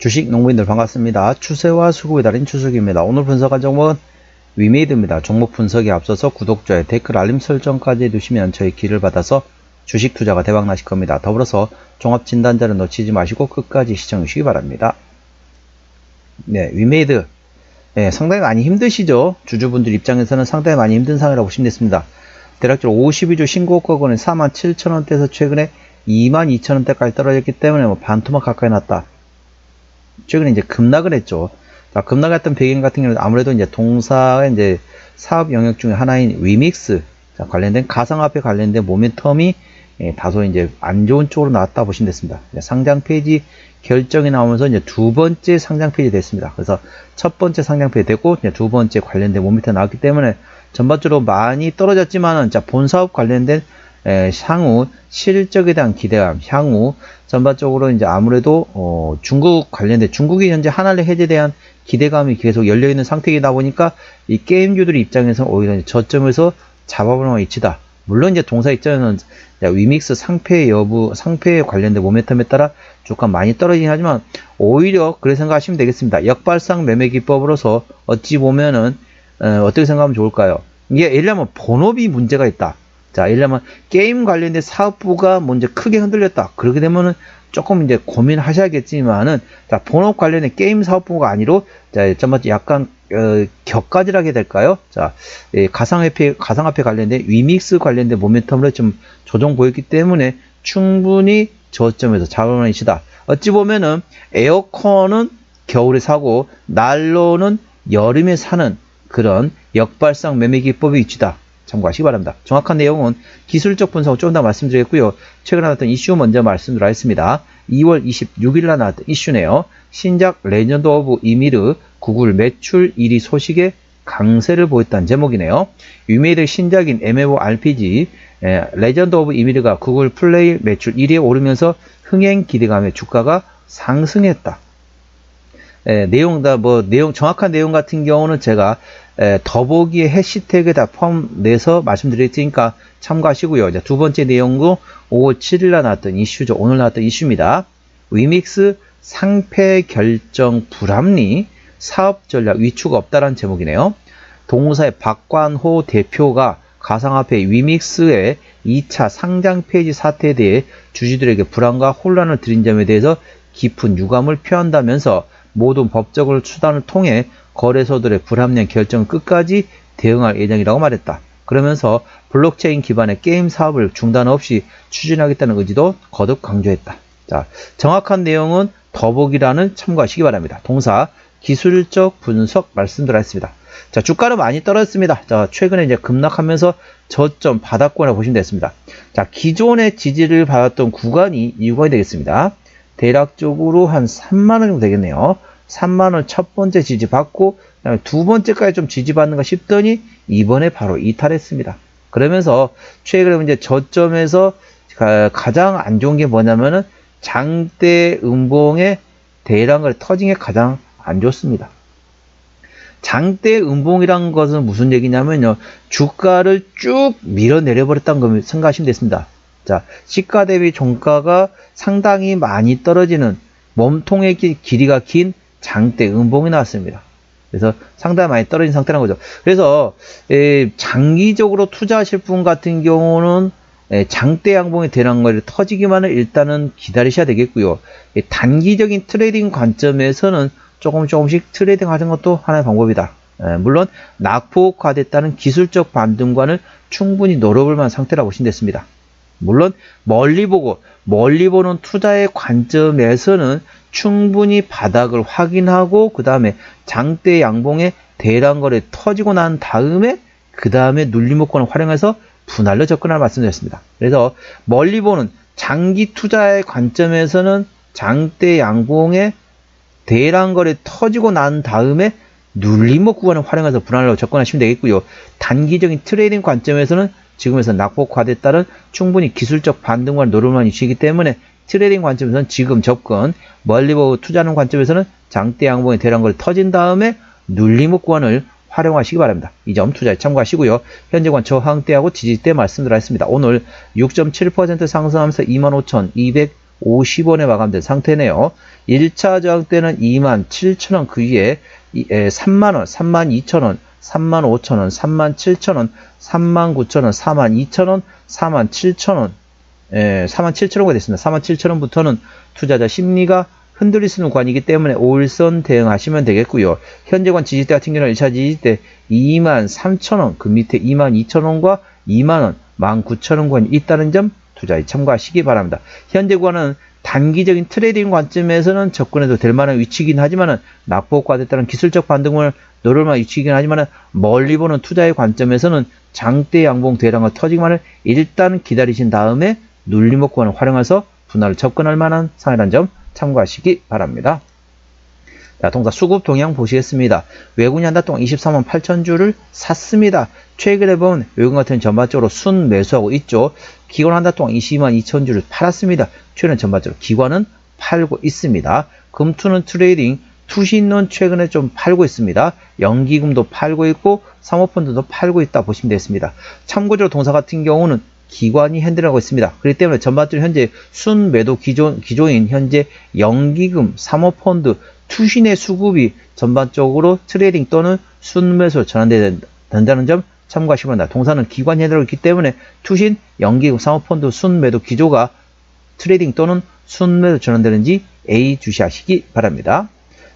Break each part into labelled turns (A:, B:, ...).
A: 주식 농부인들 반갑습니다. 추세와 수급에 달인 추석입니다. 오늘 분석한 종목은 위메이드입니다. 종목 분석에 앞서서 구독자의 댓글 알림 설정까지 해두시면 저희 길을 받아서 주식 투자가 대박 나실 겁니다. 더불어서 종합 진단자를 놓치지 마시고 끝까지 시청해 주시기 바랍니다. 네, 위메이드. 네, 상당히 많이 힘드시죠? 주주분들 입장에서는 상당히 많이 힘든 상황이라고 보시면 됐습니다. 대략적으로 52주 신고가고는 47,000원대에서 최근에 22,000원대까지 떨어졌기 때문에 뭐 반토막 가까이 났다. 최근에 이제 급락을 했죠. 자, 급락했던 배경 같은 경우는 아무래도 이제 동사의 이제 사업 영역 중에 하나인 위믹스 자, 관련된 가상화폐 관련된 모멘텀이 예, 다소 이제 안 좋은 쪽으로 나왔다 보시면 됐습니다. 상장 페이지 결정이 나오면서 이제 두 번째 상장 페이지 됐습니다. 그래서 첫 번째 상장 페이지 됐고 두 번째 관련된 모멘텀 나왔기 때문에 전반적으로 많이 떨어졌지만은 자, 본 사업 관련된 에, 향후 실적에 대한 기대감, 향후 전반적으로 이제 아무래도 어, 중국 관련된 중국이 현재 하나를 해제에 대한 기대감이 계속 열려 있는 상태이다 보니까 이 게임주들 입장에서 오히려 저점에서 잡아보는 위치다. 물론 이제 동사 입장에서는 위믹스 상패 여부, 상패에 관련된 모멘텀에 따라 주가 많이 떨어지긴 하지만 오히려 그렇게 생각하시면 되겠습니다. 역발상 매매 기법으로서 어찌 보면은 어, 어떻게 생각하면 좋을까요? 이게 예를 들면 본업이 문제가 있다. 자, 들면 게임 관련된 사업부가 먼저 크게 흔들렸다. 그렇게 되면은 조금 이제 고민하셔야겠지만은 자, 본업 관련된 게임 사업부가 아니로 자, 잠깐 약간 어, 격가지라게 될까요? 자, 예, 가상화폐 가상화폐 관련된 위믹스 관련된 모멘텀으로 좀 조정 보였기 때문에 충분히 저점에서 잡아놓은 시다. 어찌 보면은 에어컨은 겨울에 사고 난로는 여름에 사는 그런 역발상 매매 기법이 있다. 참고하시기 바랍니다. 정확한 내용은 기술적 분석을 좀더 말씀드리겠고요. 최근에 나왔던 이슈 먼저 말씀드리겠습니다. 2월 26일 날 나왔던 이슈네요. 신작 레전드 오브 이미르 구글 매출 1위 소식에 강세를 보였다는 제목이네요. 유메이드 신작인 MMORPG 에, 레전드 오브 이미르가 구글 플레이 매출 1위에 오르면서 흥행 기대감에 주가가 상승했다. 에, 내용 다 뭐 내용 정확한 내용 같은 경우는 제가 에, 더보기에 해시태그 다 포함내서 말씀드릴 테니까 참고하시고요. 이제 두 번째 내용도 5월 7일 날 나왔던 이슈죠. 오늘 나왔던 이슈입니다. 위믹스 상패 결정 불합리 사업 전략 위축 없다라는 제목이네요. 동사의 박관호 대표가 가상화폐 위믹스의 2차 상장 페이지 사태에 대해 주주들에게 불안과 혼란을 드린 점에 대해서 깊은 유감을 표한다면서 모든 법적을 수단을 통해 거래소들의 불합리한 결정을 끝까지 대응할 예정이라고 말했다. 그러면서 블록체인 기반의 게임 사업을 중단 없이 추진하겠다는 의지도 거듭 강조했다. 자, 정확한 내용은 더보기란을 참고하시기 바랍니다. 동사 기술적 분석 말씀드렸습니다. 자, 주가는 많이 떨어졌습니다. 자, 최근에 이제 급락하면서 저점 바닥권을 보시면 되겠습니다. 자, 기존의 지지를 받았던 구간이 이 구간이 되겠습니다. 대략적으로 한 3만원 정도 되겠네요. 3만원 첫 번째 지지 받고, 두 번째까지 좀 지지받는가 싶더니, 이번에 바로 이탈했습니다. 그러면서, 최근에 이제 저점에서 가장 안 좋은 게 뭐냐면은, 장대 음봉의 대량을 터진 게 가장 안 좋습니다. 장대 음봉이란 것은 무슨 얘기냐면요. 주가를 쭉 밀어내려 버렸다는 걸 생각하시면 됐습니다. 자, 시가 대비 종가가 상당히 많이 떨어지는 몸통의 길이가 긴 장대 음봉이 나왔습니다. 그래서 상당히 많이 떨어진 상태라는 거죠. 그래서 에, 장기적으로 투자하실 분 같은 경우는 에, 장대 양봉이 되는 걸 터지기만을 일단은 기다리셔야 되겠고요. 에, 단기적인 트레이딩 관점에서는 조금 조금씩 트레이딩 하는 것도 하나의 방법이다. 에, 물론 낙폭화됐다는 기술적 반등관을 충분히 노려볼 만한 상태라고 보시면 됐습니다. 물론 멀리 보고 멀리 보는 투자의 관점에서는 충분히 바닥을 확인하고 그 다음에 장대 양봉의 대량 거래 터지고 난 다음에 그 다음에 눌림목권을 활용해서 분할로 접근할 말씀드렸습니다. 그래서 멀리 보는 장기 투자의 관점에서는 장대 양봉의 대량 거래 터지고 난 다음에 눌림목 구간을 활용해서 분할로 접근하시면 되겠고요. 단기적인 트레이딩 관점에서는 지금에서 낙폭화에 따른 충분히 기술적 반등과 노름만 이시기 때문에 트레이딩 관점에서는 지금 접근, 멀리 보고 투자하는 관점에서는 장대 양봉의 대량거래 터진 다음에 눌림목 구간을 활용하시기 바랍니다. 이 점 투자에 참고하시고요. 현재 관 저항대하고 지지대 말씀드렸습니다. 오늘 6.7% 상승하면서 25,200 50원에 마감된 상태네요. 1차 저항 때는 27,000원 그 위에 3만원, 32,000원, 35,000원, 37,000원, 39,000원, 42,000원, 47,000원, 예, 47,000원가 됐습니다. 47,000원부터는 투자자 심리가 흔들릴 수 있는 관이기 때문에 5일선 대응하시면 되겠고요. 현재관 지지대 같은 경우는 1차 지지대 23,000원, 그 밑에 22,000원과 2만원, 19,000원권이 있다는 점 투자에 참고하시기 바랍니다. 현재관은 단기적인 트레이딩 관점에서는 접근해도 될 만한 위치이긴 하지만은 낙폭과에 따른 기술적 반등을 노릴 만한 위치이긴 하지만은 멀리 보는 투자의 관점에서는 장대 양봉 대량화 터지기만을 일단 기다리신 다음에 눌림목권을 활용해서 분할을 접근할 만한 상이라는 점 참고하시기 바랍니다. 자, 동사 수급 동향 보시겠습니다. 외국인 한 달 동안 23만 8천 주를 샀습니다. 최근에 보면 외국인 같은 전반적으로 순 매수하고 있죠. 기관 한 달 동안 22만 2천 주를 팔았습니다. 최근 전반적으로 기관은 팔고 있습니다. 금투는 트레이딩, 투신은 최근에 좀 팔고 있습니다. 연기금도 팔고 있고 사모펀드도 팔고 있다 보시면 되겠습니다. 참고적으로 동사 같은 경우는 기관이 핸들하고 있습니다. 그렇기 때문에 전반적으로 현재 순매도 기조, 기조인 현재 연기금, 사모펀드, 투신의 수급이 전반적으로 트레이딩 또는 순매수로 전환돼야 된다는 점 참고하시기 바랍니다. 동사는 기관이 핸들하고 있기 때문에 투신, 연기금, 사모펀드, 순매도 기조가 트레이딩 또는 순매수 전환되는지 A 주시하시기 바랍니다.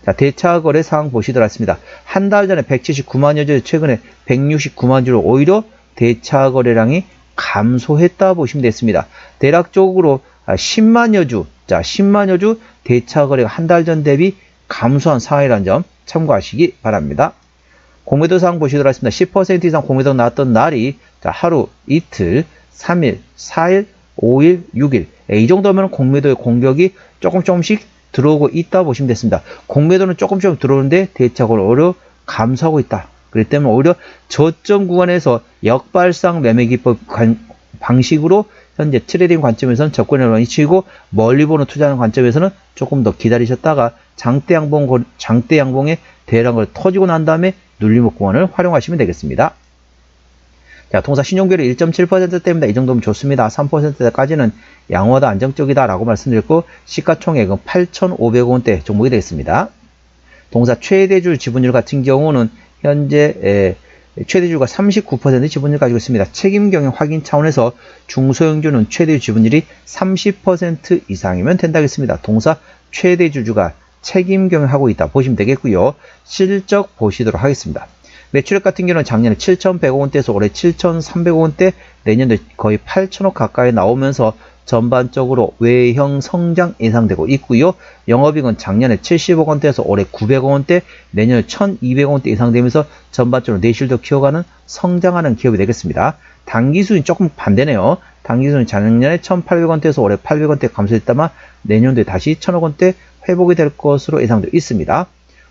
A: 자, 대차 거래 상황 보시도록 하겠습니다. 한 달 전에 179만여 주, 최근에 169만 주로 오히려 대차 거래량이 감소했다 보시면 됐습니다. 대략적으로 10만여 주, 자, 10만여 주 대차 거래가 한 달 전 대비 감소한 상황이라는 점 참고하시기 바랍니다. 공매도 상황 보시도록 하겠습니다. 10% 이상 공매도 나왔던 날이 자, 하루, 이틀, 3일, 4일, 5일, 6일. 예, 이 정도면 공매도의 공격이 조금 조금씩 들어오고 있다 보시면 됐습니다. 공매도는 조금 조금 들어오는데 대차고를 오히려 감소하고 있다. 그렇기 때문에 오히려 저점 구간에서 역발상 매매 기법 방식으로 현재 트레이딩 관점에서는 접근을 많이 치고 멀리 보는 투자하는 관점에서는 조금 더 기다리셨다가 장대 양봉 장대 양봉의 대량을 터지고 난 다음에 눌림목 구간을 활용하시면 되겠습니다. 자, 통사 신용비율 1.7%대입니다. 이 정도면 좋습니다. 3%대까지는 양호하다 안정적이다라고 말씀드렸고 시가총액은 8,500원대 종목이 되겠습니다. 동사 최대주 지분율 같은 경우는 현재 최대주가 39% 지분을 가지고 있습니다. 책임 경영 확인 차원에서 중소형주는 최대 지분율이 30% 이상이면 된다겠습니다. 동사 최대주주가 책임 경영하고 있다 보시면 되겠고요. 실적 보시도록 하겠습니다. 매출액 같은 경우는 작년에 7,100원대에서 올해 7,300원대, 내년도 거의 8,000억 가까이 나오면서 전반적으로 외형 성장 예상되고 있고요. 영업이익은 작년에 70억 원대에서 올해 900억 원대, 내년에 1200억 원대 예상되면서 전반적으로 내실도 키워가는 성장하는 기업이 되겠습니다. 단기수는 조금 반대네요. 단기수는 작년에 1800원대에서 올해 800원대 감소했다만 내년도에 다시 1000억 원대 회복이 될 것으로 예상되어 있습니다.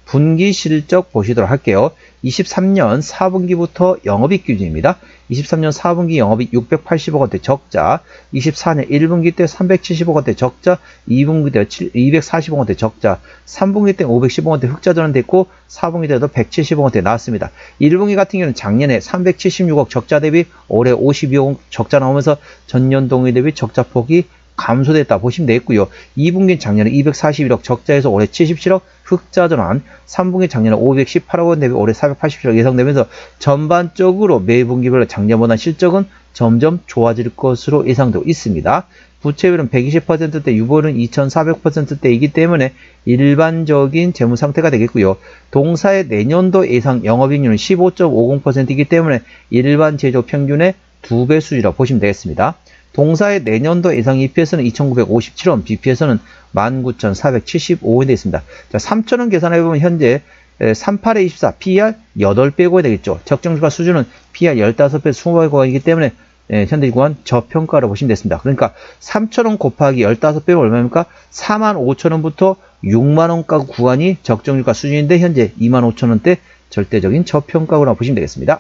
A: 분기 실적 보시도록 할게요. 23년 4분기부터 영업이익 기준입니다. 23년 4분기 영업이익 680억 원대 적자, 24년 1분기 때 370억 원대 적자, 2분기 때 240억 원대 적자, 3분기 때 510억 원대 흑자 전환됐고 4분기 때도 170억 원대 나왔습니다. 1분기 같은 경우는 작년에 376억 적자 대비 올해 52억 적자 나오면서 전년 동기 대비 적자 폭이 감소됐다 보시면 되겠고요. 2분기 작년에 241억 적자에서 올해 77억 흑자 전환, 3분기 작년에 518억 원 대비 올해 487억 예상되면서 전반적으로 매 분기별로 작년보다 실적은 점점 좋아질 것으로 예상되고 있습니다. 부채율은 120%대, 유보율은 2400%대이기 때문에 일반적인 재무 상태가 되겠고요. 동사의 내년도 예상 영업이익률은 15.50%이기 때문에 일반 제조 평균의 2배 수준이라 고 보시면 되겠습니다. 동사의 내년도 예상 EPS는 2,957원, BPS는 19,475원이 되어 있습니다. 자, 3,000원 계산해보면 현재 38에 24, PER 8배고야 되겠죠. 적정주가 수준은 PER 15배, 20배 구간이기 때문에 예, 현대 구간 저평가로 보시면 됐습니다. 그러니까 3,000원 곱하기 15배가 얼마입니까? 45,000원부터 6만원가 구간이 적정주가 수준인데 현재 25,000원대 절대적인 저평가로 보시면 되겠습니다.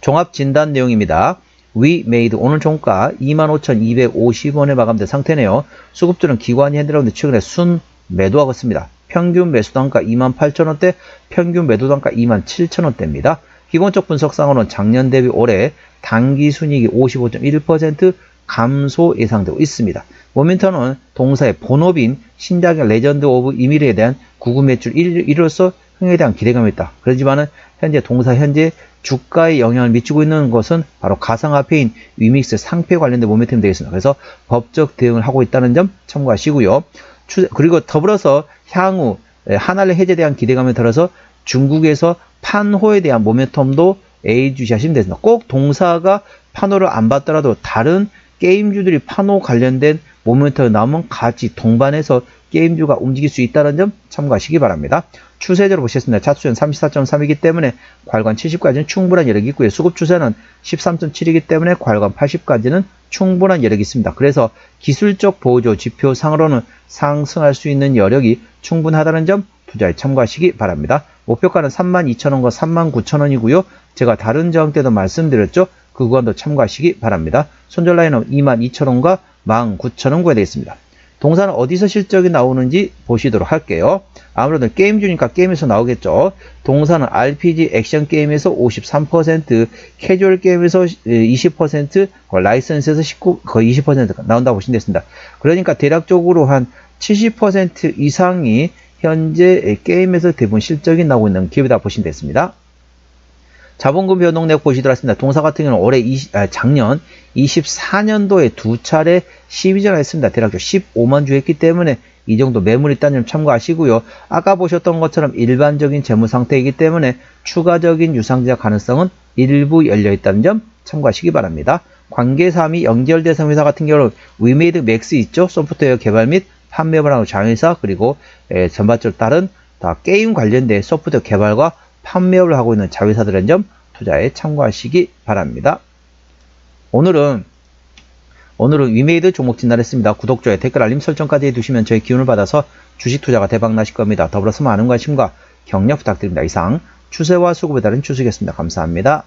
A: 종합 진단 내용입니다. Made 오늘 종가 25,250원에 마감된 상태네요. 수급주는 기관이 핸들하는데 최근에 순 매도하고 있습니다. 평균 매수 단가 28,000원대, 평균 매도 단가 27,000원대입니다. 기본적 분석상으로는 작년 대비 올해 단기 순이익이 55.1%, 감소 예상되고 있습니다. 모멘텀은 동사의 본업인 신작의 레전드 오브 이미르에 대한 구구 매출 1위로서 흥에 대한 기대감이 있다. 그렇지만은 현재 동사 현재 주가에 영향을 미치고 있는 것은 바로 가상화폐인 위믹스 상패 관련된 모멘텀이 되겠습니다. 그래서 법적 대응을 하고 있다는 점 참고하시고요. 추- 그리고 더불어서 향후 에, 하나를 해제에 대한 기대감에 들어서 중국에서 판호에 대한 모멘텀도 예의주시하시면 되습니다. 꼭 동사가 판호를 안 받더라도 다른 게임주들이 판호 관련된 모멘텀이 나오면 같이 동반해서 게임주가 움직일 수 있다는 점 참고하시기 바랍니다. 추세대로 보셨습니다. 차수는 34.3이기 때문에 괄관 70까지는 충분한 여력이 있고요. 수급 추세는 13.7이기 때문에 괄관 80까지는 충분한 여력이 있습니다. 그래서 기술적 보조 지표 상으로는 상승할 수 있는 여력이 충분하다는 점 투자에 참고하시기 바랍니다. 목표가는 32,000원과 39,000원이고요. 제가 다른 저항 때도 말씀드렸죠. 그 구간도 참고하시기 바랍니다. 손절 라인은 22,000원과 19,000원 구에 되겠습니다. 동사는 어디서 실적이 나오는지 보시도록 할게요. 아무래도 게임 주니까 게임에서 나오겠죠. 동사는 RPG 액션 게임에서 53%, 캐주얼 게임에서 20%, 어, 라이선스에서 19, 거의 20% 나온다고 보시면 되겠습니다. 그러니까 대략적으로 한 70% 이상이 현재 게임에서 대부분 실적이 나오고 있는 기업이다 보시면 되겠습니다. 자본금 변동력 보시도록 하겠습니다. 동사 같은 경우는 올해 20, 아, 작년 24년도에 두 차례 12전을 했습니다. 대략 15만 주 했기 때문에 이 정도 매물이 있다는 점 참고하시고요. 아까 보셨던 것처럼 일반적인 재무 상태이기 때문에 추가적인 유상증자 가능성은 일부 열려 있다는 점 참고하시기 바랍니다. 관계사항이 연결대상 회사 같은 경우는 위메이드 맥스 있죠. 소프트웨어 개발 및 판매 분야의 장회사 그리고 에, 전반적으로 다른 다 게임 관련된 소프트웨어 개발과 판매를 하고 있는 자회사들은 점 투자에 참고하시기 바랍니다. 오늘은 오늘은 위메이드 종목 진단했습니다. 구독자의 댓글 알림 설정까지 해두시면 저희 기운을 받아서 주식 투자가 대박 나실 겁니다. 더불어서 많은 관심과 격려 부탁드립니다. 이상 추세와 수급에 따른 추석이었습니다. 감사합니다.